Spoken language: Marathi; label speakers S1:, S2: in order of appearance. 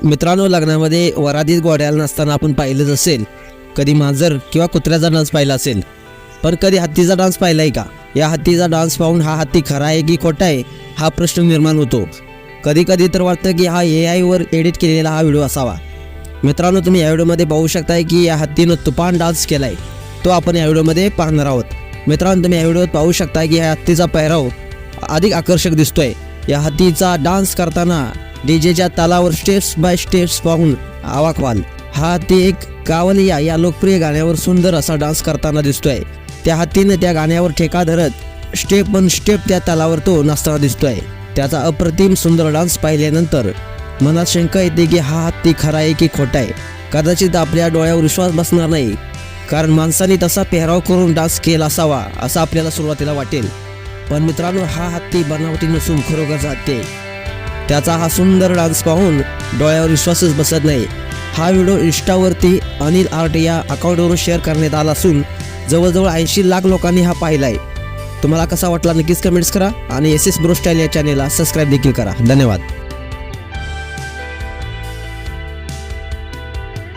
S1: मित्रांनो लग्नामध्ये वरातीत गोड्याला नसताना आपण पाहिलंच असेल. कधी मांजर किंवा कुत्र्याचा डान्स पाहिला असेल. पण कधी हत्तीचा डान्स पाहिला आहे का? या हत्तीचा डान्स पाहून हा हत्ती खरा आहे की खोटा आहे हा प्रश्न निर्माण होतो. कधी कधी तर वाटतं की हा ए आयवर एडिट केलेला हा व्हिडिओ असावा. मित्रांनो तुम्ही या व्हिडिओमध्ये पाहू शकताय की या हत्तीनं तुफान डान्स केला आहे तो आपण या व्हिडिओमध्ये पाहणार आहोत. मित्रांनो तुम्ही या व्हिडिओत पाहू शकता की या हत्तीचा पेहराव अधिक आकर्षक दिसतोय. या हत्तीचा डान्स करताना डीजेच्या तालावर स्टेप्स बाय स्टेप्स पाहून आवाक व्हाल हा हत्ती एक कावलिया या लोकप्रिय गाण्यावर सुंदर असा डान्स करताना दिसतोय. त्या हत्तीने त्या गाण्यावर ठेका धरत स्टेप पण स्टेप त्या तालावर तो नाचताना दिसतोय. त्याचा अप्रतिम सुंदर डान्स पाहिल्यानंतर मनात शंका येते की हा हत्ती खरा आहे की खोटा आहे? कदाचित आपल्या डोळ्यावर विश्वास बसणार नाही. कारण माणसाने तसा पेहराव करून डान्स केला असावा असं आपल्याला सुरुवातीला वाटेल. पण मित्रांनो हा हत्ती बनावटी नसून खरोखरचा हत्ती त्याचा हा सुंदर डान्स पाहून डोळ्यावर विश्वासच बसत नाही. हा व्हिडिओ इन्स्टावरती अनिल आर्ट या अकाउंटवरून शेअर करण्यात आला असून जवळजवळ ऐंशी लाख लोकांनी हा पाहिला आहे तुम्हाला कसा वाटला नक्कीच कमेंट्स करा आणि एस एस ब्रोस्टाईल या चॅनेलला सबस्क्राईब देखील करा. धन्यवाद.